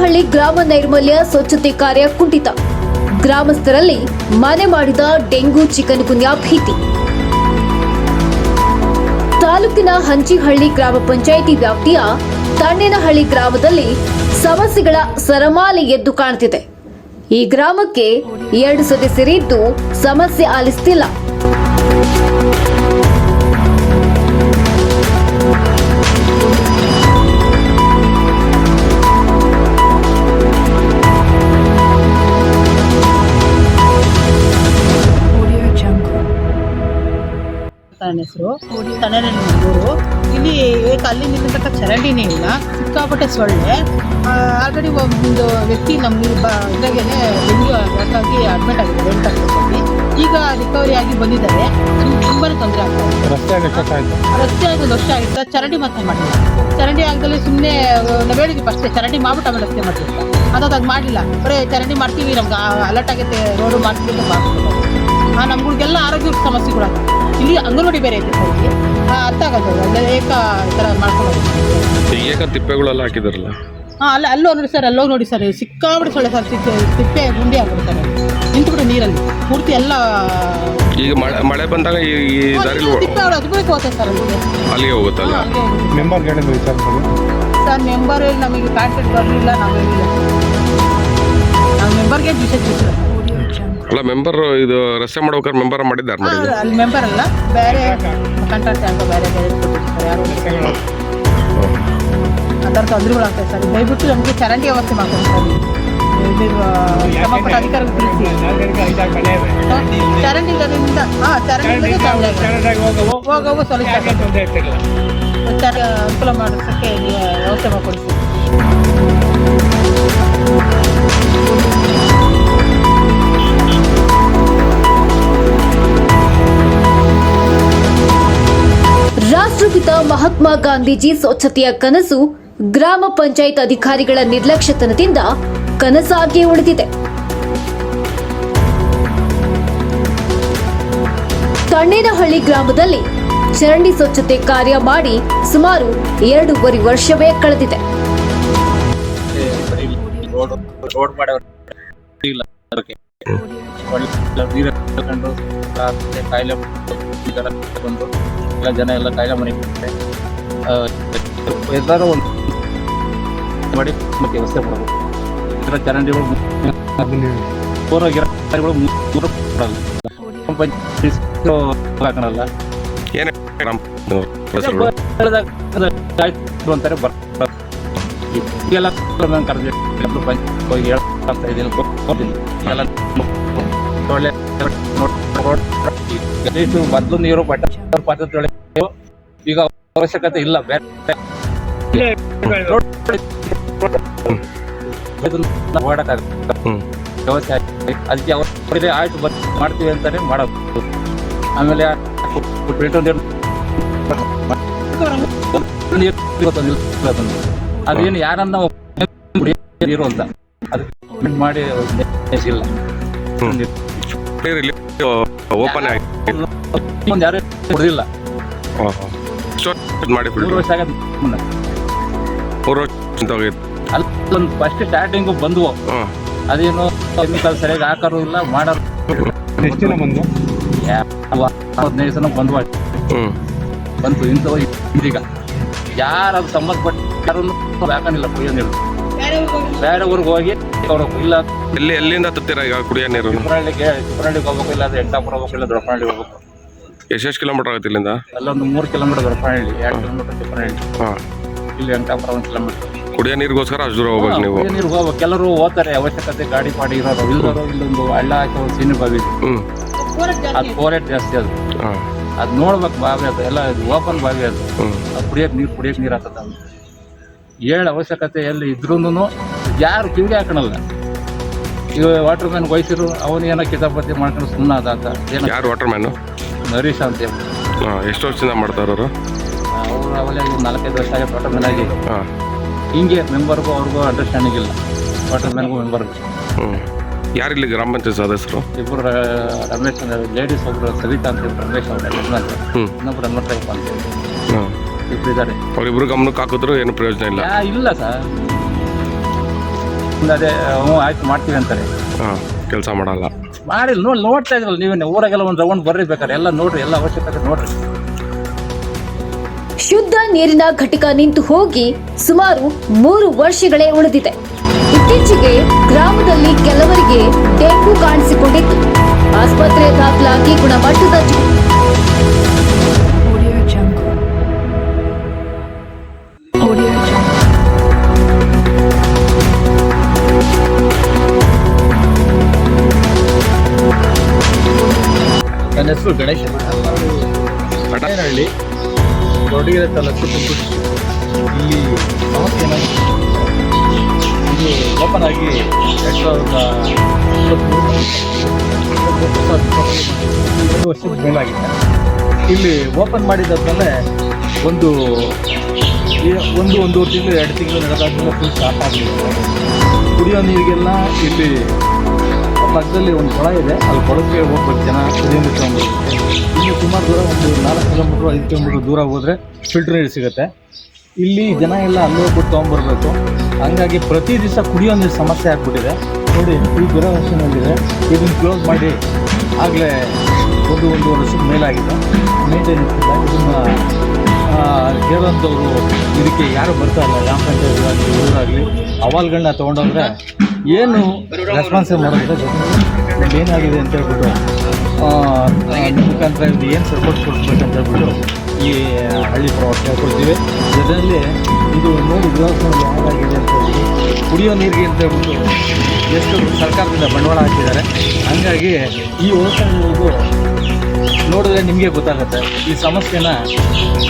ತಣ್ಣೇನಹಳ್ಳಿ ಗ್ರಾಮ ನೈರ್ಮಲ್ಯ ಸ್ವಚ್ಛತೆ ಕಾರ್ಯ ಕುಂಠಿತ. ಗ್ರಾಮಸ್ಥರಲ್ಲಿ ಮನೆ ಮಾಡಿದ ಡೆಂಗು ಚಿಕನ್ ಗುನ್ಯಾ ಭೀತಿ. ತಾಲೂಕಿನ ಹಂಚಿಹಳ್ಳಿ ಗ್ರಾಮ ಪಂಚಾಯಿತಿ ವ್ಯಾಪ್ತಿಯ ತಣ್ಣೇನಹಳ್ಳಿ ಗ್ರಾಮದಲ್ಲಿ ಸಮಸ್ಯೆಗಳ ಸರಮಾಲೆ ಎದ್ದು ಕಾಣುತ್ತಿದೆ ಈ ಗ್ರಾಮಕ್ಕೆ ಎರಡು ಸದಸ್ಯರಿದ್ದು ಸಮಸ್ಯೆ ಆಲಿಸುತ್ತಿಲ್ಲ ನನ್ನ ಹೆಸರು. ತಣ್ಣನೆ ಊರು ಇಲ್ಲಿ ಏಕ ಅಲ್ಲಿ ನಿಂತಕ್ಕ ಚರಂಡಿನೇ ಇಲ್ಲ. ಸಿಕ್ಕಾಪಟ್ಟೆ ಸೊಳ್ಳೆ. ಆಲ್ರೆಡಿ ಒಂದು ವ್ಯಕ್ತಿ ನಮ್ಮ ಬ ಇದಾಗೇನೆ ಡೆಂಗ್ಯೂ ಯಾಕಾಗಿ ಅಡ್ಮಿಟ್ ಆಗಿದೆ ಈಗ ರಿಕವರಿ ಆಗಿ ಬಂದಿದ್ದಾರೆ. ತುಂಬಾ ತೊಂದರೆ ಆಗ್ತದೆ ರಸ್ತೆ ಆಗಿ ಒಂದು ವರ್ಷ ಆಗಿತ್ತು ಚರಂಡಿ ಮಾತ್ರ ಮಾಡಿಲ್ಲ ಚರಂಡಿ ಆಗದಲ್ಲಿ ಸುಮ್ಮನೆ ನಾವು ಫಸ್ಟ್ ಅಷ್ಟೇ ಚರಂಡಿ ಮಾಡ್ಬಿಟ್ಟು ಆಮೇಲೆ ರಸ್ತೆ ಮಾಡ್ತಿಲ್ಲ ಅದಾದ ಅದು ಮಾಡಿಲ್ಲ. ಬರೀ ಚರಂಡಿ ಮಾಡ್ತೀವಿ ನಮ್ಗೆ ಅಲರ್ಟ್ ಆಗೈತೆ ರೋಡು ಮಾಡ್ತೀವಿ ಆ ನಮ್ಗಳಿಗೆಲ್ಲ ಆರೋಗ್ಯ ಸಮಸ್ಯೆಗಳಾಗ್ತವೆ ಇಲ್ಲಿ ಅಂಗನವಾಡಿ ಬೇರೆ ಐತೆ ಸರ್ ಇಲ್ಲಿ. ಅರ್ಥ ಆಗೋದು ಅಲ್ಲೇ ಏಕ ಈ ಥರ ಮಾಡ್ಕೊಂಡು ಈಗ ತಿಪ್ಪೆಗಳೆಲ್ಲ ಹಾಕಿದಾರಲ್ಲ? ಹಾಂ ಅಲ್ಲ ಅಲ್ಲೋ ನೋಡಿ ಸರ್ ಅಲ್ಲೋ ನೋಡಿ ಸರ್ ಸಿಕ್ಕಾಬಿಡಿ ಸೊಳ್ಳೆ ಸರ್ ಸಿಕ್ಕ ತಿಪ್ಪೆ ಗುಂಡಿ ಆಗ್ಬಿಡ್ತಾರೆ ನಿಂತ್ಬಿಟ್ಟು ನೀರಲ್ಲಿ ಪೂರ್ತಿ ಎಲ್ಲ ಈಗ ಮಳೆ ಮಳೆ ಬಂದಾಗ ಈ ಈ ದಾರಿಲಿ ತಿಪ್ಪೆ ಅವ್ರು ಅದ್ಬೇಕು ಹೋಗ್ತಾರೆ ಸರ್ ಅಲ್ಲಿಗೆ. ಅಲ್ಲಿಗೆ ಹೋಗುತ್ತಲ್ಲ ಅಲ್ಲಿಗೆ. ಮೆಂಬರ್ ಹೇಳಿದ್ರು ವಿಚಾರಿಸೋದು ಸರ್ ಮೆಂಬರ್ ನಮಗೆ ಕಾಂಟ್ಯಾಕ್ಟ್ ಬರಲಿಲ್ಲ ನಾವು ಹೇಳಿಲ್ಲ ನಾವು ಮೆಂಬರ್ಗೆ ವಿಷಯ ತಿಳಿಸಿಲ್ಲ ಅಲ್ಲ ಮೆಂಬರ್ ಇದು ರಸ್ತೆ ಮಾಡ್ಬೇಕಾದ್ರೆ ಮೆಂಬರ್ ಮಾಡಿದ್ದಾರೆ ಅಲ್ಲಿ ಮೆಂಬರ್ ಅಲ್ಲ. ಬೇರೆ ಕಾಂಟ್ರಾಕ್ಟ್ ಅಂತ ಬೇರೆ ಬೇರೆ ಕೊಟ್ಟಿರ್ತಾರೆ ಯಾರು ಅದರ ತೊಂದರೆಗಳಾಗ್ತದೆ ಸರ್. ದಯವಿಟ್ಟು ನಮಗೆ ಚರಂಡಿ ವ್ಯವಸ್ಥೆ ಮಾಡ್ಕೊಂಡು ಸರ್ ಇಲ್ಲಿರುವ ಸಂಬಂಧಪಟ್ಟ ಅಧಿಕಾರಿಗಳು ತಿಳಿಸಿ. ಚರಂಡಿ ಇಲ್ಲದ್ರಿಂದ ಹಾಂ ಚರಂಡಿ ಇಲ್ಲದೆ ತೊಂದರೆ ಹೋಗವು ಸ್ವಲ್ಪ ಉತ್ತರ ಅನುಕೂಲ ಮಾಡೋದಕ್ಕೆ ವ್ಯವಸ್ಥೆ ಮಾಡಿಕೊಡಿ ರಾಷ್ಟ್ರಪಿತ ಮಹಾತ್ಮ ಗಾಂಧೀಜಿ ಸ್ವಚ್ಛತೆಯ ಕನಸು ಗ್ರಾಮ ಪಂಚಾಯತ್ ಅಧಿಕಾರಿಗಳ ನಿರ್ಲಕ್ಷ್ಯತನದಿಂದ ಕನಸಾಗಿ ಉಳಿದಿದೆ. ತಣ್ಣೇನಹಳ್ಳಿ ಗ್ರಾಮದಲ್ಲಿ ಚರಂಡಿ ಸ್ವಚ್ಛತೆ ಕಾರ್ಯ ಮಾಡಿ ಸುಮಾರು ಎರಡೂವರೆ ವರ್ಷವೇ ಕಳೆದಿದೆ. ಎಲ್ಲ ಜನ ಎಲ್ಲ ಕಾಯಿಲೆ ಮನೆ ಎಲ್ಲರೂ ಒಂದು ಮಾಡಿ ಮತ್ತೆ ವ್ಯವಸ್ಥೆ ಮಾಡಬೇಕು ಇದರ ಚರಂಡಿಗಳು ಹಾಕಣಲ್ಲ ಏನೇ ಅಂತಾರೆ ಬರ್ತಾರೆ ಎಲ್ಲ ನಾನು ಕರೆದು ಹೋಗಿ ಹೇಳ್ತಾ ಇದ್ದೀನಿ ಗೊತ್ತಿಲ್ಲ ಎಲ್ಲ ಒಳ್ಳೆ ಮೊದಲು ನೀರು ಬಟ್ಟ ಒಳಗೆ ಈಗ ಅವಶ್ಯಕತೆ ಇಲ್ಲ. ಬೇರೆ. ವ್ಯವಸ್ಥೆ. ಅದಕ್ಕೆ ಅವ್ರಿಗೆ ಆಯ್ತು ಬಸ್ ಮಾಡ್ತೀವಿ ಅಂತಾನೆ ಮಾಡೋದು ಆಮೇಲೆ. ಅದೇನು ಯಾರನ್ನ ನೀರು ಅಂತ. ಅದಕ್ಕೆ ಮಾಡಿ ಇಲ್ಲಿ ಓಪನ್ ಆಗಿ. ಮುಂದೆ ಯಾರು ಕುಡಿದಿಲ್ಲ ಎಷ್ಟು ಮಾಡಿ ಮೂರು ವರ್ಷ ಆಗತ್ತೆ ಮುನ್ನ. ಮೂರು ವರ್ಷ ಅಂತ ಹೋಗಿತ್ತು ಫಸ್ಟ್ ಸ್ಟಾರ್ಟಿಂಗು ಬಂದ್ವು. ಅದೇನು ಕೆಮಿಕಲ್ ಸರಿಯಾಗಿ ಹಾಕೋರು ಇಲ್ಲ ಮಾಡೋರು ಎಷ್ಟು ದಿನ ಬಂದು ಯಾವ ಹದಿನೈದು ಜನ. ಹ್ಞೂ ಬಂತು ಇಂಥವು ಇದೀಗ. ಯಾರು ಅದು ಸಂಬಂಧಪಟ್ಟ ಯಾರನ್ನು ಹಾಕೊಂಡಿಲ್ಲ ಕುಡಿಯೋ ನೀರು. ಬೇರೆ ಊರಿಗೆ ಹೋಗಿ ಅವ್ರು ಇಲ್ಲ. ಎಲ್ಲಿ ಎಲ್ಲಿಂದ ತತ್ತೀರ ಈಗ ಕುಡಿಯೋ ನೀರು? ಚಿಕ್ಕನಹಳ್ಳಿಗೆ ಚಿಕ್ಕನಹಳ್ಳಿಗೆ ಹೋಗ್ಬೇಕು ಇಲ್ಲ ಅಂದ್ರೆ ಎಂಟಾಪುರ ಹೋಗ್ಬೇಕು ಇಲ್ಲ ದೊಡ್ಡ ಹೋಗ್ಬೇಕು. ಎಷ್ಟೆಷ್ಟು ಕಿಲೋಮೀಟರ್ ಆಗುತ್ತೆ ಇಲ್ಲಿಂದ? ಅಲ್ಲೊಂದು ಮೂರು ಕಿಲೋಮೀಟರ್ ದೊಡ್ಡಪನಹಳ್ಳಿ ಎರಡು ಕಿಲೋಮೀಟರ್ ಹಾಂ. ಇಲ್ಲಿ ಎಂಟಾಪುರ ಒಂದು ಕಿಲೋಮೀಟರ್ ಕುಡಿಯೋ ನೀರಿಗೋಸ್ಕರ ಅಷ್ಟು ದೂರ ಹೋಗ್ಬೇಕು ನೀವು? ನೀರು ಹೋಗ್ಬೇಕು. ಕೆಲವರು ಹೋಗ್ತಾರೆ ಅವಶ್ಯಕತೆ ಗಾಡಿ ಪಾಡಿ ಇರೋದು ಇಲ್ಲದವರು ಇಲ್ಲೊಂದು ಹಳ್ಳ ಹಾಕಿ ಒಂದು ಸೀನಿ ಬಾವಿ. ಹ್ಞೂ ಅದು ಫೋರೇಟ್ ಜಾಸ್ತಿ ಅದು. ಹಾಂ. ಅದು ನೋಡ್ಬೇಕು ಬಾವಿ ಅದು. ಎಲ್ಲ ಓಪನ್ ಬಾವಿ ಅದು. ಅದು ಕುಡಿಯೋಕೆ ನೀರು ಕುಡಿಯೋಕೆ ನೀರು ಆಗ್ತದೆ ಅದು. ಏಳು ಅವಶ್ಯಕತೆ ಎಲ್ಲಿ ಇದ್ರೂ ಯಾರು ಕಿವಿಗೆ ಹಾಕಣಲ್ಲ. ಈಗ ವಾಟರ್ ಮ್ಯಾನ್ ಅವನು ಏನೋ ಕಿತಾಪತಿ ಮಾಡ್ಕೊಂಡು ಸುಮ್ಮನೆ ಅದಾತ. ಅಂತ ಏನೋ ಯಾರು ವಾಟರ್ ಮ್ಯಾನು ಹರೀಶ್ ಅಂತ ಹಾಂ ಎಷ್ಟು ವರ್ಷದಿಂದ ಮಾಡ್ತಾರೆ ಅವರು ಅವರು ಅವಲೇ ಒಂದು ನಾಲ್ಕೈದು ವರ್ಷ ಆಗಿ ವಾಟರ್ ಮ್ಯಾನ್ ಆಗಿ. ಹಾಂ. ಹಿಂಗೆ ಮೆಂಬರ್ಗೂ ಅವ್ರಿಗೂ ಅಂಡರ್ಸ್ಟ್ಯಾಂಡಿಂಗ್ ಇಲ್ಲ ವಾಟರ್ ಮ್ಯಾನ್ಗೂ ಮೆಂಬರ್ ಹ್ಞೂ ಯಾರಿಲ್ಲಿ ಗ್ರಾಮ ಪಂಚಾಯತ್ ಸದಸ್ಯರು? ಇಬ್ಬರು ರಮೇಶ್ ಲೇಡೀಸ್ ಒಬ್ಬರು ಸವಿತಾ ಅಂತ ಇಬ್ರು ರಮೇಶ್ ಅವ್ರ. ಹ್ಞೂ ಇನ್ನೊಬ್ರು ಹನುಮಂತಯ್ಯಪ್ಪ ಅಂತ ಹಾಂ. ಇಬ್ರು ಇದ್ದಾರೆ. ಅವರಿಬ್ರು ಗಮನಕ್ಕೆ ಹಾಕಿದ್ರು ಏನು ಪ್ರಯೋಜನ ಇಲ್ಲ? ಇಲ್ಲ ಸರ್. ಅದೇ ಹ್ಞೂ ಆಯ್ತು ಮಾಡ್ತೀವಿ ಅಂತಾರೆ. ಹಾಂ ಕೆಲಸ ಮಾಡಲ್ಲ. ಮಾಡಿ ನೋಡಿ, ನೋಡ್ತಾ ಇದ್ರಲ್ಲ ನೀವೇ ಊರಾಗೆಲ್ಲ ಒಂದು ರೌಂಡ್ ಬರ್ರಿ ಬೇಕಾದ್ರೆ. ಎಲ್ಲ ನೋಡ್ರಿ, ಎಲ್ಲ ಅವಶ್ಯಕತೆ ನೋಡ್ರಿ. ಶುದ್ಧ ನೀರಿನ ಘಟಕ ನಿಂತು ಹೋಗಿ ಸುಮಾರು ಮೂರು ವರ್ಷಗಳೇ ಉಳಿದಿದೆ. ಇತ್ತೀಚೆಗೆ ಗ್ರಾಮದಲ್ಲಿ ಕೆಲವರಿಗೆ ಡೆಂಗು ಕಾಣಿಸಿಕೊಂಡಿತ್ತು. ಆಸ್ಪತ್ರೆ ದಾಖಲಾಗಿ ಗುಣಮಟ್ಟದ ನನ್ನ ಹೆಸರು ಗಣೇಶ್. ಪಟಾಯನಹಳ್ಳಿ ಕೊರಟಗೆರೆ ತಾಲೂಕು ತುಮಕೂರು ಇಲ್ಲಿ ಇದು ಓಪನ್ ಆಗಿ ಎರಡು ಸಾವಿರದ ಒಂದು ವರ್ಷದ ಮೇಲಾಗಿದೆ. ಇಲ್ಲಿ ಓಪನ್ ಮಾಡಿದಾದ್ಮೇಲೆ ಒಂದು ಒಂದು ಒಂದೂವರೆ ತಿಂಗಳು ಎರಡು ತಿಂಗಳು ನಡೆದಾದ್ಮೇಲೆ ಫುಲ್ ಸ್ಟಾಪ್ ಆಗಿದೆ ಕುಡಿಯೋ ನೀರಿಗೆಲ್ಲ ಇಲ್ಲಿ ಪಕ್ಕದಲ್ಲಿ ಒಂದು ಕೊಳ ಇದೆ. ಅಲ್ಲಿ ಕೊಳಕ್ಕೆ ಹೋಗ್ಬೇಕು ಜನ ಕುಡಿಯೋ ನೀರು ತೊಗೊಂಡ್ಬರ್ಬೇಕು ಇಲ್ಲಿ ಸುಮಾರು ದೂರ ಒಂದು ನಾಲ್ಕು ಕಿಲೋಮೀಟ್ರ್, ಐದು ಕಿಲೋಮೀಟ್ರ್ ದೂರ ಹೋದರೆ ಫಿಲ್ಟರ್ ನೀರು ಸಿಗುತ್ತೆ. ಇಲ್ಲಿ ಜನ ಎಲ್ಲ ಅಲ್ಲಿ ಹೋಗ್ಬಿಟ್ಟು ತೊಗೊಂಬರ್ಬೇಕು ಹಂಗಾಗಿ ಪ್ರತಿ ದಿವಸ ಕುಡಿಯೋ ನೀರು ಸಮಸ್ಯೆ ಆಗ್ಬಿಟ್ಟಿದೆ. ನೋಡಿ, ಈ ದುರವಸ್ಥೆನಲ್ಲಿದೆ ಇದನ್ನು ಕ್ಲೋಸ್ ಮಾಡಿ ಆಗಲೇ ಒಂದು ಒಂದು ವರ್ಷಕ್ಕೆ ಮೇಲಾಗಿದೆ. ಮೇಲೆ ಇಲ್ಲ ಇದನ್ನು ಕೇಳುವಂಥವ್ರು ಇದಕ್ಕೆ ಯಾರು ಬರ್ತಾ ಇಲ್ಲ ಗ್ರಾಮ ಪಂಚಾಯತ್ ಊರಾಗಲಿ ಅವಾಲ್ಗಳನ್ನ ತೊಗೊಂಡೋದ್ರೆ ಏನು ರೆಸ್ಪಾನ್ಸ್ ಜೊತೆಗೆ. ಏನಾಗಿದೆ ಅಂತ ಹೇಳ್ಬಿಟ್ಟು ಮುಖಾಂತರ ಇದು ಏನು ಸಪೋರ್ಟ್ ಕೊಡ್ಬೇಕಂತ ಹೇಳ್ಬಿಟ್ಟು ಈ ಹಳ್ಳಿ ಪ್ರವಾಸ ಕೇಳ್ಕೊಳ್ತೀವಿ ಜೊತೆಯಲ್ಲಿ ಇದು ನೋಡಿ ವ್ಯವಸ್ಥೆ ಯಾವಾಗಿದೆ ಅಂತ ಹೇಳಿ ಕುಡಿಯೋ ನೀರಿಗೆ ಅಂತ ಹೇಳ್ಬಿಟ್ಟು ಎಷ್ಟು ಸರ್ಕಾರದಿಂದ ಬಂಡವಾಳ ಹಾಕಿದ್ದಾರೆ. ಹಂಗಾಗಿ ಈ ವ್ಯವಸ್ಥೆಗಳಿಗೂ ನೋಡಿದ್ರೆ ನಿಮಗೆ ಗೊತ್ತಾಗುತ್ತೆ. ಈ ಸಮಸ್ಯೆನ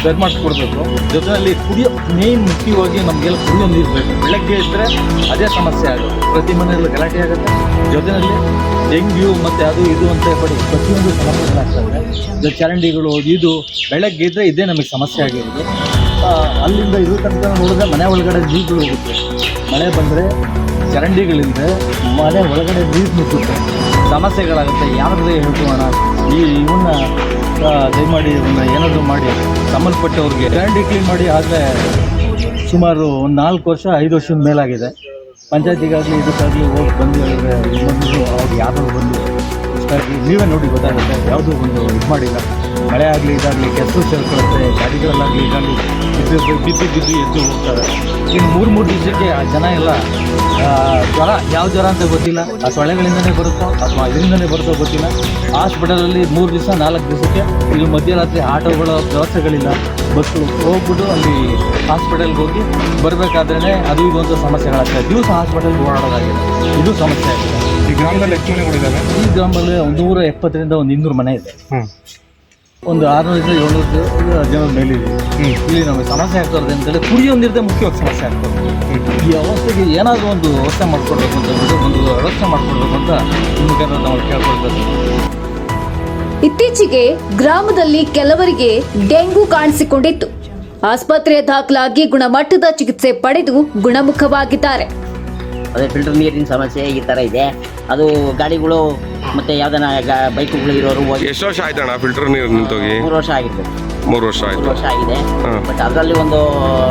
ಸರಿ ಮಾಡಿಸ್ಕೊಡ್ಬೇಕು. ಜೊತೆಯಲ್ಲಿ ಕುಡಿಯೋ ಮೇನ್ ಮುಖ್ಯವಾಗಿ ನಮಗೆಲ್ಲ ಕುಡಿಯೋ ನೀರು ಬೇಕು. ಬೆಳಗ್ಗೆ ಇದ್ದರೆ ಅದೇ ಸಮಸ್ಯೆ ಆಗುತ್ತೆ. ಪ್ರತಿ ಮನೆಯಲ್ಲಿ ಗಲಾಟೆ ಆಗುತ್ತೆ. ಜೊತೆಯಲ್ಲಿ ಡೆಂಗ್ಯೂ ಮತ್ತು ಅದು ಇದು ಅಂತ ಹೇಳ್ಬಿಟ್ಟು ಪ್ರತಿಯೊಂದು ಸಮಸ್ಯೆಗಳಾಗ್ತವೆ ಇದು. ಚರಂಡಿಗಳು, ಇದು ಬೆಳಗ್ಗೆ ಇದ್ದರೆ ಇದೇ ನಮಗೆ ಸಮಸ್ಯೆ ಆಗಿರೋದು. ಅಲ್ಲಿಂದ ಇದು ತನಕ ನೋಡಿದ್ರೆ ಮನೆ ಒಳಗಡೆ ನೀರು ಹೋಗುತ್ತೆ. ಮಳೆ ಬಂದರೆ ಚರಂಡಿಗಳಿಂದ ಮನೆ ಒಳಗಡೆ ನೀರು ನುಗ್ಗುತ್ತೆ. ಸಮಸ್ಯೆಗಳಾಗುತ್ತೆ. ಯಾರಾದ್ರೂ ಹೇಳ್ಕೊಳ್ಳೋಣ ಈ ಇವನ್ನ ದಯಮಾಡಿ ಇವನ್ನ ಏನಾದರೂ ಮಾಡಿ ಸಂಬಂಧಪಟ್ಟವ್ರಿಗೆ ಗ್ರ್ಯಾಂಡಿ ಕ್ಲೀನ್ ಮಾಡಿ ಆದರೆ ಸುಮಾರು ಒಂದು ನಾಲ್ಕು ವರ್ಷ, ಐದು ವರ್ಷದ ಮೇಲಾಗಿದೆ. ಪಂಚಾಯತಿಗಾಗಲಿ, ಇದಕ್ಕಾಗಲಿ ಹೋಗಿ ಬಂದು ಹೇಳಿದ್ರೆ ಇನ್ನೊಂದು ಅವ್ರು ಯಾರು ಬಂದು ಇಷ್ಟಾಗಿ ನೀವೇ ನೋಡಿ ಗೊತ್ತಾಗುತ್ತೆ, ಯಾವುದೂ ಒಂದು ಇದು ಮಾಡಿಲ್ಲ. ಮಳೆ ಆಗಲಿ ಇದಾಗಲಿ ಕೆಸರು ಸೇರ್ಕೊಳ್ಳುತ್ತೆ ಗಾಡಿಗಳಲ್ಲಾಗಲಿ ಇದಾಗಲಿ ಬಿದ್ದು ಬಿದ್ದು ಬಿದ್ದು ಎದ್ದು ಹೋಗ್ತಾರೆ. ಇನ್ನು ಮೂರು ಮೂರು ದಿವಸಕ್ಕೆ ಆ ಜನ ಎಲ್ಲ ಆ, ಜ್ವರ ಯಾವ ಜ್ವರ ಅಂತ ಗೊತ್ತಿಲ್ಲ. ಆ ಸೊಳ್ಳೆಗಳಿಂದನೇ ಬರುತ್ತೋ ಅಥವಾ ಇದರಿಂದನೇ ಬರುತ್ತೋ ಗೊತ್ತಿಲ್ಲ. ಹಾಸ್ಪಿಟಲಲ್ಲಿ ಮೂರು ದಿವಸ ನಾಲ್ಕು ದಿವಸಕ್ಕೆ ಇಲ್ಲಿ ಮಧ್ಯರಾತ್ರಿ ಆಟೋಗಳ ವ್ಯವಸ್ಥೆಗಳಿಲ್ಲ. ಬಸ್ಸು ಹೋಗ್ಬಿಟ್ಟು ಅಲ್ಲಿ ಹಾಸ್ಪಿಟಲ್ಗೆ ಹೋಗಿ ಬರಬೇಕಾದ್ರೇ ಅದು ಇದು ಅಂತ ಸಮಸ್ಯೆಗಳಾಗ್ತದೆ ದಿವಸ ಹಾಸ್ಪಿಟಲ್ಗೆ ಓಡಾಡೋದಾಗಿದೆ. ಇದು ಸಮಸ್ಯೆ ಆಗಿದೆ. ಈ ಗ್ರಾಮದಲ್ಲಿ ಎಷ್ಟು ಮನೆಗಳಿದ್ದಾವೆ ಈ ಗ್ರಾಮದಲ್ಲಿ ಒಂದು ನೂರ ಎಪ್ಪತ್ತರಿಂದ ಒಂದು ಇನ್ನೂರು ಮನೆ ಇದೆ. ಒಂದು ಆರುನೂರಿಂದ ಏಳ್ನೂರು ಜನರ ಮೇಲಿದೆ. ಇಲ್ಲಿ ನಮಗೆ ಸಮಸ್ಯೆ ಆಗ್ತದೆ ಅಂತೇಳಿ ಕುಡಿಯೊಂದಿರದೆ ಮುಖ್ಯವಾಗಿ ಸಮಸ್ಯೆ ಆಗ್ತದೆ. ಈ ಅವಸ್ಥೆಗೆ ಏನಾದರೂ ಒಂದು ವ್ಯವಸ್ಥೆ ಮಾಡಿಕೊಡ್ಬೇಕು ಅಂತ ಒಂದು ವ್ಯವಸ್ಥೆ ಮಾಡಿಕೊಡ್ಬೇಕು ಅಂತ ನಿಮಗೆ ಮುಖಾಂತರ ನಾವು ಕೇಳ್ಕೊಳ್ಬೇಕು. ಇತ್ತೀಚೆಗೆ ಗ್ರಾಮದಲ್ಲಿ ಕೆಲವರಿಗೆ ಡೆಂಗು ಕಾಣಿಸಿಕೊಂಡಿತ್ತು. ಆಸ್ಪತ್ರೆ ದಾಖಲಾಗಿ ಗುಣಮಟ್ಟದ ಚಿಕಿತ್ಸೆ ಪಡೆದು ಗುಣಮುಖವಾಗಿದ್ದಾರೆ. ಅದೇ ಫಿಲ್ಟರ್ ನೀರಿನ ಸಮಸ್ಯೆ ಈ ಥರ ಇದೆ. ಅದು ಗಾಡಿಗಳು ಮತ್ತೆ ಯಾವ್ದನ ಬೈಕ್ಗಳು ಬೈಕುಗಳು ಇರೋರು ಹೋಗಿ ಎಷ್ಟು ವರ್ಷ ಆಯ್ತಣ್ಣ ಫಿಲ್ಟರ್ ನೀರು ನಿಂತೋಗಿ? ಮೂರು ವರ್ಷ ಆಗಿರ್ಬೇಕು ಮೂರು ವರ್ಷ ಮೂರು ಆಯ್ತು ವರ್ಷ ಆಗಿದೆ. ಹಾಂ. ಬಟ್ ಅದರಲ್ಲಿ ಒಂದು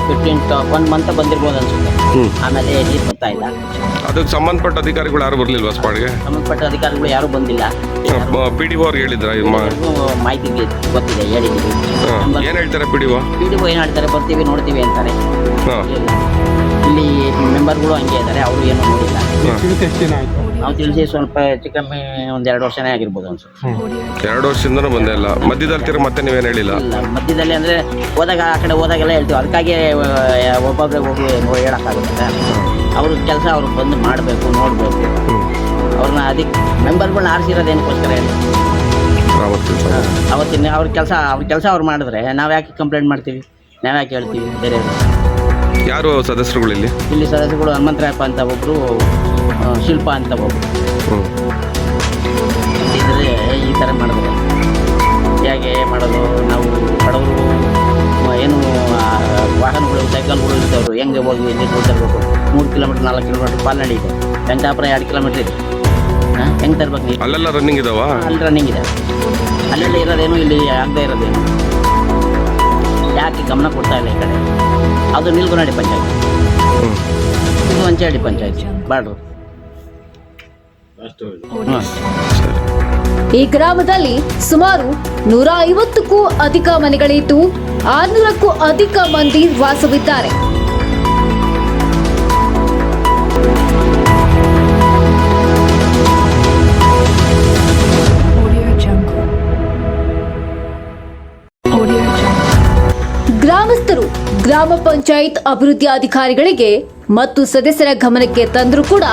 ಫಿಫ್ಟೀನ್ ಒನ್ ಮಂತ್ ಬಂದಿರ್ಬೋದು ಅನ್ಸುತ್ತೆ. ಆಮೇಲೆ ನೀರು ಬರ್ತಾ ಇಲ್ಲ. ಅದಕ್ಕೆ ಸಂಬಂಧಪಟ್ಟ ಅಧಿಕಾರಿಗಳು ಯಾರು ಬರಲಿಲ್ವಾ ಸ್ಪಾಟ್ಗೆ? ಸಂಬಂಧಪಟ್ಟ ಅಧಿಕಾರಿಗಳು ಯಾರು ಬಂದಿಲ್ಲ. ಪಿ ಡಿ ಅವ್ರಿಗೆ ಹೇಳಿದ್ರ ಮಾಹಿತಿ ಗೊತ್ತಿದೆ ಹೇಳಿದ್ದೀವಿ ಏನ್ ಏನು ಹೇಳ್ತಾರೆ P D O P D ಏನು ಹೇಳ್ತಾರೆ ಬರ್ತೀವಿ ನೋಡ್ತೀವಿ ಅಂತಾರೆ. ಹಾಂ. ಇಲ್ಲಿ ಮೆಂಬರ್ಗಳು ಹಂಗೆ ಇದ್ದಾರೆ ಅವರು ಏನು ನೋಡಿಲ್ಲ. ತಿಳಿಸಿ ಎಷ್ಟು ದಿನ ಆಯಿತು? ನಾವು ತಿಳಿಸಿ ಸ್ವಲ್ಪ ಹೆಚ್ಚು ಕಮ್ಮಿ ಒಂದು ಎರಡು ವರ್ಷನೇ ಆಗಿರ್ಬೋದು ಅನ್ಸುತ್ತೆ. ಎರಡು ವರ್ಷದಿಂದನೂ ಬಂದೇ ಇಲ್ಲ. ಮಧ್ಯದಲ್ಲಿ ತಿರ್ಗಿ ಮತ್ತೆ ನೀವೇನು ಹೇಳಿಲ್ಲ? ಇಲ್ಲ ಮಧ್ಯದಲ್ಲಿ ಅಂದ್ರೆ ಹೋದಾಗ ಆ ಕಡೆ ಹೋದಾಗೆಲ್ಲ ಹೇಳ್ತೀವಿ. ಅದಕ್ಕಾಗಿ ಒಬ್ಬೊಬ್ಬರಿಗೆ ಹೋಗಿ ಹೇಳೋಕ್ಕಾಗುತ್ತೆ ಅವ್ರ ಕೆಲಸ ಅವ್ರು ಬಂದು ಮಾಡಬೇಕು ನೋಡಬೇಕು. ಅವ್ರನ್ನ ಅದಕ್ಕೆ ಮೆಂಬರ್ಗಳನ್ನ ಆರಿಸಿರೋದೇನಕ್ಕೋಸ್ಕರ ಹೇಳಿ. ಅವತ್ತಿನ ಅವ್ರ ಕೆಲಸ ಅವ್ರ ಕೆಲಸ ಅವ್ರು ಮಾಡಿದ್ರೆ ನಾವು ಯಾಕೆ ಕಂಪ್ಲೇಂಟ್ ಮಾಡ್ತೀವಿ? ನಾವು ಯಾಕೆ ಹೇಳ್ತೀವಿ? ಬೇರೆ ಯಾರು? ಸದಸ್ಯರುಗಳು ಇಲ್ಲಿ ಇಲ್ಲಿ ಸದಸ್ಯಗಳು ಹನುಮಂತರಾಯಪ್ಪ ಅಂತ ಒಬ್ಬರು ಶಿಲ್ಪ ಅಂತ ಒಬ್ಬರು ಹ್ಞೂ ಇದ್ರೆ ಈ ಥರ ಮಾಡಿದ್ರೆ. ಹೇಗೆ ಮಾಡೋದು? ನಾವು ಬಡವರು ಏನು ವಾಹನಗಳು ಸೈಕಲ್ಗಳು ಇರ್ತವ್ರು ಹೆಂಗೆ ಹೋಗಿ ಎಲ್ಲಿ ತರಬೇಕು ಮೂರು ಕಿಲೋಮೀಟ್ರ್ ನಾಲ್ಕು ಕಿಲೋಮೀಟ್ರ್ ಪಾಲ್ನಡಿ ಇದೆ. ಗಂಟಾಪುರ ಎರಡು ಕಿಲೋಮೀಟ್ರ್ ಇದೆ. ಹಾಂ ಹೆಂಗೆ ತರ್ಬೇಕು ನೀವು? ಅಲ್ಲೆಲ್ಲ ರನ್ನಿಂಗ್ ಇದಾವ? ಅಲ್ಲಿ ರನ್ನಿಂಗ್ ಇದೆ. ಅಲ್ಲೆಲ್ಲ ಇರೋದೇನು ಇಲ್ಲಿ ಆಗದೆ ಇರೋದೇನು? ಯಾಕೆ ಗಮನ ಕೊಡ್ತಾ ಇಲ್ಲ ಈ ಕಡೆ? ಅದು ನಿಲ್ಗುನಾಡಿ ಪಂಚಾಯತ್. ಇದು ಮಂಚೇಡಿ ಪಂಚಾಯತ್. ಬಾಡ್ರು. ಈ ಗ್ರಾಮದಲ್ಲಿ ಸುಮಾರು ನೂರ ಐವತ್ತಕ್ಕೂ ಅಧಿಕ ಮನೆಗಳಿದ್ದು ಆರ್ನೂರಕ್ಕೂ ಅಧಿಕ ಮಂದಿ ವಾಸವಿದ್ದಾರೆ. ಗ್ರಾಮಸ್ಥರು ಗ್ರಾಮ ಪಂಚಾಯತ್ ಅಭಿವೃದ್ಧಿ ಅಧಿಕಾರಿಗಳಿಗೆ ಮತ್ತು ಸದಸ್ಯರ ಗಮನಕ್ಕೆ ತಂದರೂ ಕೂಡ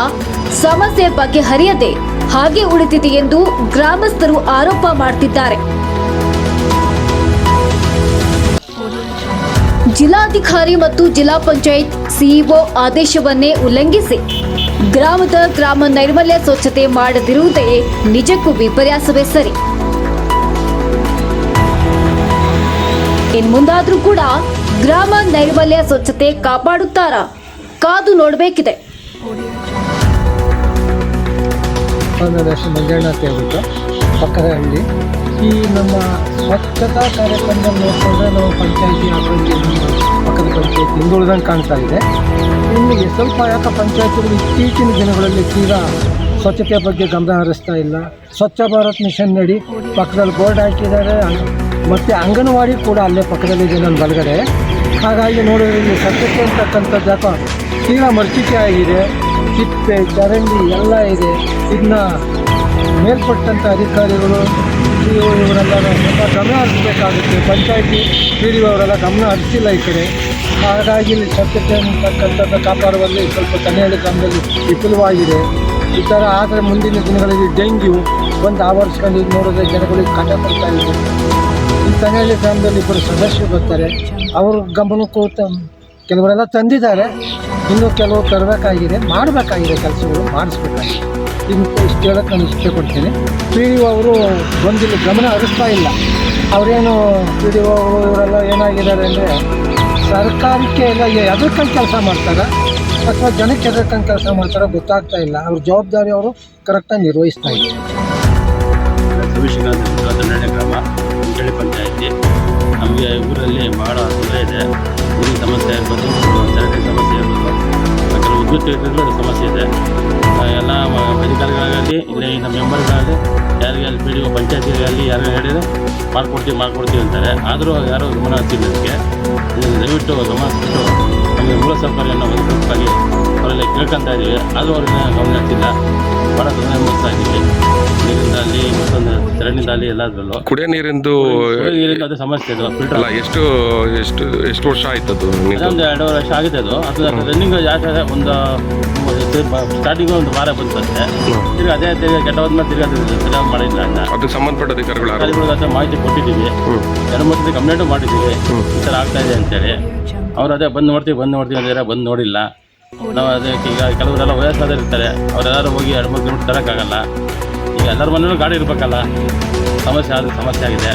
ಸಮಸ್ಯೆ ಬಗೆಹರಿಯದೆ ಹಾಗೆ ಉಳಿದಿದೆ ಎಂದು ಗ್ರಾಮಸ್ಥರು ಆರೋಪ ಮಾಡ್ತಿದ್ದಾರೆ. ಜಿಲ್ಲಾಧಿಕಾರಿ ಮತ್ತು ಜಿಲ್ಲಾ ಪಂಚಾಯತ್ ಸಿಇಒ ಆದೇಶವನ್ನೇ ಉಲ್ಲಂಘಿಸಿ ಗ್ರಾಮದ ಗ್ರಾಮ ನೈರ್ಮಲ್ಯ ಸ್ವಚ್ಛತೆ ಮಾಡದಿರುವುದೇ ನಿಜಕ್ಕೂ ವಿಪರ್ಯಾಸವೇ ಸರಿ. ಇನ್ ಮುಂದಾದ್ರೂ ಕೂಡ ಗ್ರಾಮ ನೈರ್ಮಲ್ಯ ಸ್ವಚ್ಛತೆ ಕಾಪಾಡುತ್ತಾರಾ? ಕಾದು ನೋಡಬೇಕಿದೆ. ಹೆಸರು ಮಂಜಣ್ಣ ಅಂತ ಹೇಳ್ಬಿಟ್ಟು ಪಕ್ಕದ ಈ ನಮ್ಮ ಸ್ವಚ್ಛತಾ ಕಾರ್ಯಕ್ರಮ ನೋಡಿಕೊಂಡ್ರೆ ನಾವು ಪಂಚಾಯತಿ ಅಭಿವೃದ್ಧಿ ಪಕ್ಕದ ಪಂಚಾಯತಿ ಹಿಂದುಳಿದಂಗೆ ಕಾಣ್ತಾ ಇದೆ. ಇನ್ನು ಸ್ವಲ್ಪ ಯಾಕೆ ಪಂಚಾಯತಿಗಳು ಇತ್ತೀಚಿನ ದಿನಗಳಲ್ಲಿ ತೀರಾ ಸ್ವಚ್ಛತೆಯ ಬಗ್ಗೆ ಗಮನ ಹರಿಸ್ತಾ ಇಲ್ಲ. ಸ್ವಚ್ಛ ಭಾರತ್ ಮಿಷನ್ ನಡಿ ಪಕ್ಕದಲ್ಲಿ ಬೋರ್ಡ್ ಹಾಕಿದ್ದಾರೆ. ಮತ್ತು ಅಂಗನವಾಡಿ ಕೂಡ ಅಲ್ಲೇ ಪಕ್ಕದಲ್ಲಿದೆ ನನ್ನ ಬಲಗಡೆ. ಹಾಗಾಗಿ ನೋಡಿದ್ರೆ ಇಲ್ಲಿ ಸ್ವಚ್ಛತೆ ಅಂತಕ್ಕಂಥದ್ದು ಯಾಕೋ ತೀರಾ ಮರ್ಚಿಕೆ ಆಗಿದೆ. ತಿಪ್ಪೆ ಚರಂಡಿ ಎಲ್ಲ ಇದೆ. ಇದನ್ನ ಮೇಲ್ಪಟ್ಟಂಥ ಅಧಿಕಾರಿಗಳು ಸಿ ಒ ಇವರೆಲ್ಲ ಸ್ವಲ್ಪ ಗಮನ ಹರಿಸಬೇಕಾಗುತ್ತೆ. ಪಂಚಾಯತಿ ಪಿ ಡಿ ಅವರೆಲ್ಲ ಗಮನ ಹರಿಸಿಲ್ಲ ಈ ಕಡೆ. ಹಾಗಾಗಿ ಇಲ್ಲಿ ಸ್ವಚ್ಛತೆ ಅಂತಕ್ಕಂಥದ್ದು ಕಾಪಾಡುವಲ್ಲಿ ಸ್ವಲ್ಪ ಕನ್ನಡಿ ಗ್ರಾಮದಲ್ಲಿ ವಿಫಲವಾಗಿದೆ. ಈ ಥರ ಆದರೆ ಮುಂದಿನ ದಿನಗಳಲ್ಲಿ ಡೆಂಗ್ಯೂ ಒಂದು ಆವರಿಸ್ಕೊಂಡು ಇದು ನೋಡಿದ್ರೆ ಜನಗಳಿಗೆ ಕಾಟ ಕೊಡ್ತಾ ಇದೆ. ಈ ಕನ್ನಡಿ ಗ್ರಾಮದಲ್ಲಿ ಇಬ್ಬರು ಸದಸ್ಯರು ಬರ್ತಾರೆ. ಅವರು ಗಮನಕ್ಕೂ ಕೆಲವರೆಲ್ಲ ತಂದಿದ್ದಾರೆ. ಇನ್ನು ಕೆಲವು ತರಬೇಕಾಗಿದೆ. ಮಾಡಬೇಕಾಗಿದೆ ಕೆಲಸಗಳು, ಮಾಡಿಸ್ಬೇಕಾಗಿದೆ. ಇನ್ನು ಇಷ್ಟು ಹೇಳಕ್ಕೆ ನಾನು ಇಷ್ಟ ಕೊಡ್ತೀನಿ. ಪಿ ಡಿ ಅವರು ಬಂದಿಲ್ಲ, ಗಮನ ಹರಿಸ್ತಾ ಇಲ್ಲ. ಅವರೇನು ಪಿ ಡಿ ಅವರು ಇವರೆಲ್ಲ ಏನಾಗಿದ್ದಾರೆ ಅಂದರೆ, ಸರ್ಕಾರಕ್ಕೆ ಎಲ್ಲ ಎದಕ್ಕಂತ ಕೆಲಸ ಮಾಡ್ತಾರೆ? ಅಥವಾ ಜನಕ್ಕೆ ಎದಕ್ಕಂತ ಕೆಲಸ ಮಾಡ್ತಾರೆ ಗೊತ್ತಾಗ್ತಾ ಇಲ್ಲ. ಅವ್ರ ಜವಾಬ್ದಾರಿ ಅವರು ಕರೆಕ್ಟಾಗಿ ನಿರ್ವಹಿಸ್ತಾ ಹನ್ನೆರಡನೇ ಗ್ರಾಮ ಪಂಚಾಯಿತಿ, ನಮಗೆ ಊರಲ್ಲಿ ಭಾಳ ಇದೆ. ನೀರಿನ ಸಮಸ್ಯೆ ಇರ್ಬೋದು ಚರಂಡಿ ಸಮಸ್ಯೆ ಇರ್ಬೋದು ಕೆಲವು ವಿದ್ಯುತ್ ಇದ್ರಲ್ಲೂ ಸಮಸ್ಯೆ ಇದೆ ಎಲ್ಲ ಅಧಿಕಾರಿಗಳಾಗಲಿ ಇಲ್ಲಿ ನಮ್ಮ ಮೆಂಬರ್ಗಳಾಗಲಿ ಯಾರಿಗೆ ಅಲ್ಲಿ ಪಿ ಡಿ ಒ ಪಂಚಾಯತಿಗಳಲ್ಲಿ ಯಾರು ಹೇಳಿದರೆ ಮಾಡ್ಕೊಡ್ತೀವಿ ಮಾಡ್ಕೊಡ್ತೀವಿ ಅಂತಾರೆ. ಆದರೂ ಯಾರೋ ಗಮನ ಹಚ್ಚಿಲ್ಲ ಅದಕ್ಕೆ. ದಯವಿಟ್ಟು ಗಮನ ಹಚ್ಚಿಬಿಟ್ಟು ನಮಗೆ ಮೂಲಸೌಕರ್ಯವನ್ನು ಒದಗಿಸೋದಕ್ಕಾಗಿ ಅವರೆಲ್ಲ ಕೇಳ್ಕೊತಾ ಇದ್ದೀವಿ. ಆದರೂ ಅವ್ರನ್ನ ಗಮನ ಹಚ್ಚಿಲ್ಲ ಭಾಳ ತೊಂದರೆ ಅನುಭವಿಸ್ತಾ ಇದ್ದೀವಿ ನೀರಿಂದ ಅಲ್ಲಿ ಮತ್ತೊಂದು ಚರಂಡಿಯಿಂದ ಅಲ್ಲಿ ಎಲ್ಲದರಲ್ಲೂ. ಕುಡಿಯೋ ನೀರಿಂದು ನೀರಿಂದ ಅದೇ ಸಮಸ್ಯೆ ಅದು ಫಿಲ್ಟರ್ ಅಲ್ಲ ಎಷ್ಟು ಎಷ್ಟು ಎಷ್ಟು ವರ್ಷ ಆಯ್ತದು ಅದು ಒಂದು ಎರಡೂವರೆ ವರ್ಷ ಆಗಿದೆ ಅದು. ಅದು ರನ್ನಿಂಗ್ ಜಾಸ್ತಿ ಆಗಿದೆ ಒಂದು ಸ್ಟಾರ್ಟಿಂಗ್ ಒಂದು ವಾರ ಬಂತಂತೆ ತಿರ್ಗಿ ಅದೇ ತಿರ್ಗಿ ಕೆಟ್ಟ ಹೋದ್ಮೇಲೆ ತಿರ್ಗಿ ಅದು ಸರಿಯಾಗಿ ಮಾಡಿಲ್ಲ ಅಂತ. ಅದಕ್ಕೆ ಸಂಬಂಧಪಟ್ಟ ಅಧಿಕಾರಿಗಳು ಯಾರು? ಅಧಿಕಾರಿಗಳಿಗೆ ಹತ್ರ ಮಾಹಿತಿ ಕೊಟ್ಟಿದ್ದೀವಿ. ಎರಡು ಮೂರು ಸತಿ ಕಂಪ್ಲೇಂಟು ಮಾಡಿದ್ದೀವಿ. ಈ ಥರ ಆಗ್ತಾ ಇದೆ ಅಂತೇಳಿ. ಅವ್ರು ಅದೇ ಬಂದು ನೋಡ್ತೀವಿ ಬಂದು ನೋಡ್ತೀವಿ ಅಂದರೆ ಬಂದು ನೋಡಿಲ್ಲ. ನಾವು ಅದಕ್ಕೆ ಈಗ ಕೆಲವರೆಲ್ಲ ವಯಸ್ಸಾದ್ರೆ ಇರ್ತಾರೆ ಅವರೆಲ್ಲರೂ ಹೋಗಿ ಎರಡು ಮೂರು ಕಿಲೋಮೀಟರ್ ತರೋಕ್ಕಾಗಲ್ಲ ಈಗ ಎಲ್ಲರ ಮನೇಲೂ ಗಾಡಿ ಇರಬೇಕಲ್ಲ ಸಮಸ್ಯೆ ಆದ ಸಮಸ್ಯೆ ಆಗಿದೆ.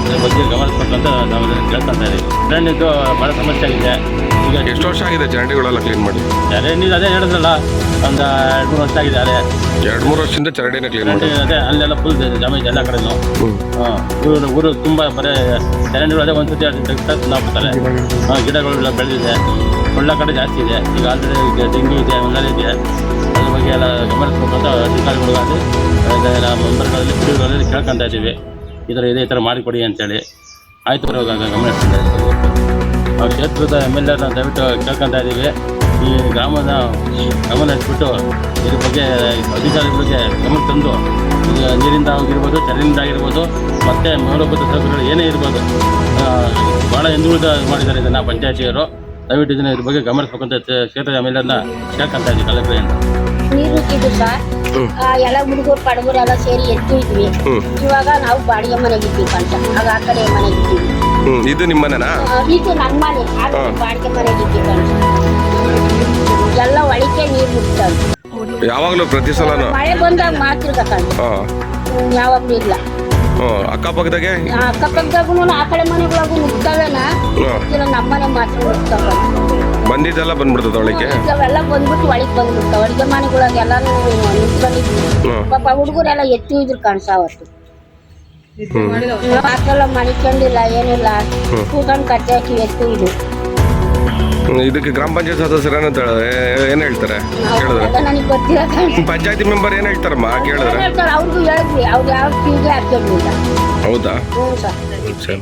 ಅದ್ರ ಬಗ್ಗೆ ಅಂತ ನಾವು ಕೇಳ್ತಾ ಇದ್ದೀವಿ. ಟ್ರೈನಿದ್ದು ಭಾಳ ಸಮಸ್ಯೆ ಆಗಿದೆ. ಈಗ ಎಷ್ಟು ವರ್ಷ ಆಗಿದೆ ಚರಂಡಿಗಳೆಲ್ಲ ಕ್ಲೀನ್ ಮಾಡಿ? ಅದೇ ನೀವು ಅದೇ ಹೇಳಿದ್ರಲ್ಲ ಒಂದು ಎರಡು ಮೂರು ವರ್ಷ ಆಗಿದೆ ಅದೇ. ಎರಡು ಮೂರು ವರ್ಷದಿಂದ ಚರಂಡಿನ ಕ್ಲೀನ್ ಮಾಡಿ ಚರಂಡಿ ಅದೇ ಅಲ್ಲೆಲ್ಲ ಫುಲ್ ಜಮೀನು ಎಲ್ಲ ಕಡೆನೂ. ಹಾಂ ಊರು ಊರು ತುಂಬ ಬರೀ ಚರಂಡಿಗಳು ಅದೇ ಒಂದು ಸತಿ ತೆಗ್ದು ಹಾಕ್ತಾರೆ ಹಾಂ ಗಿಡಗಳೆಲ್ಲ ಬೆಳೆದಿದೆ. ಒಳ್ಳೆ ಕಡೆ ಜಾಸ್ತಿ ಇದೆ. ಈಗ ಆಲ್ರೆಡಿ ಈಗ ಇದೆ ಒಂದೆಲ್ಲ ಇದೆ. ಅದ್ರ ಬಗ್ಗೆ ಎಲ್ಲ ಅಂತ ಅಧಿಕಾರಿಗಳಿಗಾಗಲಿ ಎಲ್ಲ ಮೆಂಬರ್ಗಳಲ್ಲಿ ಕುಡಿಯೋಗಳಲ್ಲಿ ಕೇಳ್ಕೊಂತ ಇದ್ದೀವಿ. ಈ ಥರ ಇದೇ ಥರ ಮಾಡಿಕೊಡಿ ಅಂತೇಳಿ. ಆಯ್ತು ಬರೋ ಗಮನಿಸ್ತಾ ಇದ್ದೀವಿ ಆ ಕ್ಷೇತ್ರದ ಎಂ ಎಲ್ ಎರ್ನ ದಯವಿಟ್ಟು ಕೇಳ್ಕೊಂತ ಇದ್ದೀವಿ. ಈ ಗ್ರಾಮದ ಗಮನ ಹಚ್ಬಿಟ್ಟು ಇದ್ರ ಬಗ್ಗೆ ಅಧಿಕಾರಿಗಳಿಗೆ ಗಮನ ತಂದು, ಈಗ ನೀರಿಂದ ಆಗಿರ್ಬೋದು ಚರಿಂದ ಆಗಿರ್ಬೋದು, ಮತ್ತು ಮೂಲಭೂತ ಸೌಕರ್ಯಗಳು ಏನೇ ಇರ್ಬೋದು ಭಾಳ ಹಿಂದುಳಿದ ಮಾಡಿದ್ದಾರೆ ಇದನ್ನು ಪಂಚಾಯತಿಯವರು. ದಯವಿಟ್ಟು ಇದನ್ನ ಇದ್ರ ಬಗ್ಗೆ ಗಮನಿಸ್ಬೇಕು ಅಂತ ಚೇ- ಕ್ಷೇತ್ರದ ಎಂ ಎಲ್ ಎರ್ನ ಕೇಳ್ಕೊಂತ ಇದ್ದೀನಿ ಕಲೆಕ್ಟರಿಂದ ನೀರು ಇಟ್ಟಿದ್ದು ಸರ್ ಆ, ಎಲ್ಲ ಹುಡುಗರು ಪಡಗರು ಎಲ್ಲ ಸೇರಿ ಎದ್ದು ಇದ್ವಿ. ಇವಾಗ ನಾವು ಬಾಡಿಗೆ ಮನೆಗೆ ಇದ್ದೀವಿ ಅಂತ. ಆಗ ಆ ಕಡೆ ಮನೆಗೆ ಇದ್ದೀವಿ. ಇದು ನಿಮ್ಮ ಮನೆನಾ? ಇದು ನನ್ನ ಮನೆ. ಆಗ. ಬಾಡಿಗೆ ಮನೆಗೆ ಇದ್ದೀವಿ ಅಂತ. ಎಲ್ಲ ಒಳಕ್ಕೆ ನೀರು ಮುಟ್ತವೆ ಯಾವಾಗಲೂ ಪ್ರತಿ ಸಲನೂ? ಮಳೆ ಬಂದಾಗ ಮಾತಿರ್ಬೇಕಂತ ಯಾವಾಗಲೂ ಯಾವಾಗ್ಲೂ ಇಲ್ಲ. ಅಕ್ಕಪಕ್ಕದಾಗೆ ಅಕ್ಕಪಕ್ಕದಾಗೂ? ಆ ಕಡೆ ಮನೆಗಳಿಗೂ ಮುಟ್ತವೇನ ಹಾಂ. ಇಲ್ಲ ನಮ್ಮ ಮನೆ ಮಾತ್ರ ಮುಗ್ತಾವ ಬಂದಿದ್ದೆಲ್ಲ ಬಂದ್ಬಿಡ್ತದೆ ಒಳಗೆ ಅವೆಲ್ಲ ಬಂದ್ಬಿಟ್ಟು ಒಳಗೆ ಬಂದ್ಬಿಡ್ತಾವ. ಅಡಿಗೆ ಮನೆಗಳಾಗ ಎಲ್ಲಾನು ನಿಂತ್ಕೊಂಡಿದ್ವಿ. ಪಾಪ ಹುಡುಗರೆಲ್ಲ ಎತ್ತಿ ಇದ್ರು ಕಾಣಿಸಾವತ್ತು ಪಾತ್ರೆಲ್ಲ ಮಣಿಕೊಂಡಿಲ್ಲ ಏನಿಲ್ಲ. ಕೂತ್ಕೊಂಡು ಕಟ್ಟೆ ಹಾಕಿ ಎತ್ತು ಇದು ಇದಕ್ಕೆ ಗ್ರಾಮ ಪಂಚಾಯತ್ ಸದಸ್ಯರು ಏನಂತ ಏನು ಹೇಳ್ತಾರೆ? ಕೇಳಿದ್ರೆ? ನನಗೆ ಗೊತ್ತಿಲ್ಲ ಪಂಚಾಯತಿ ಮೆಂಬರ್ ಏನು ಹೇಳ್ತಾರಮ್ಮ? ಕೇಳಿದ್ರೆ? ಹೇಳ್ತಾರೆ ಅವ್ರಿಗೂ ಹೇಳಿದ್ವಿ. ಅವ್ರು ಯಾವ ಕಿವಿಗೆ ಹಾಕ್ತಿರ್ಲಿಲ್ಲ ಹೌದಾ? ಸರಿ.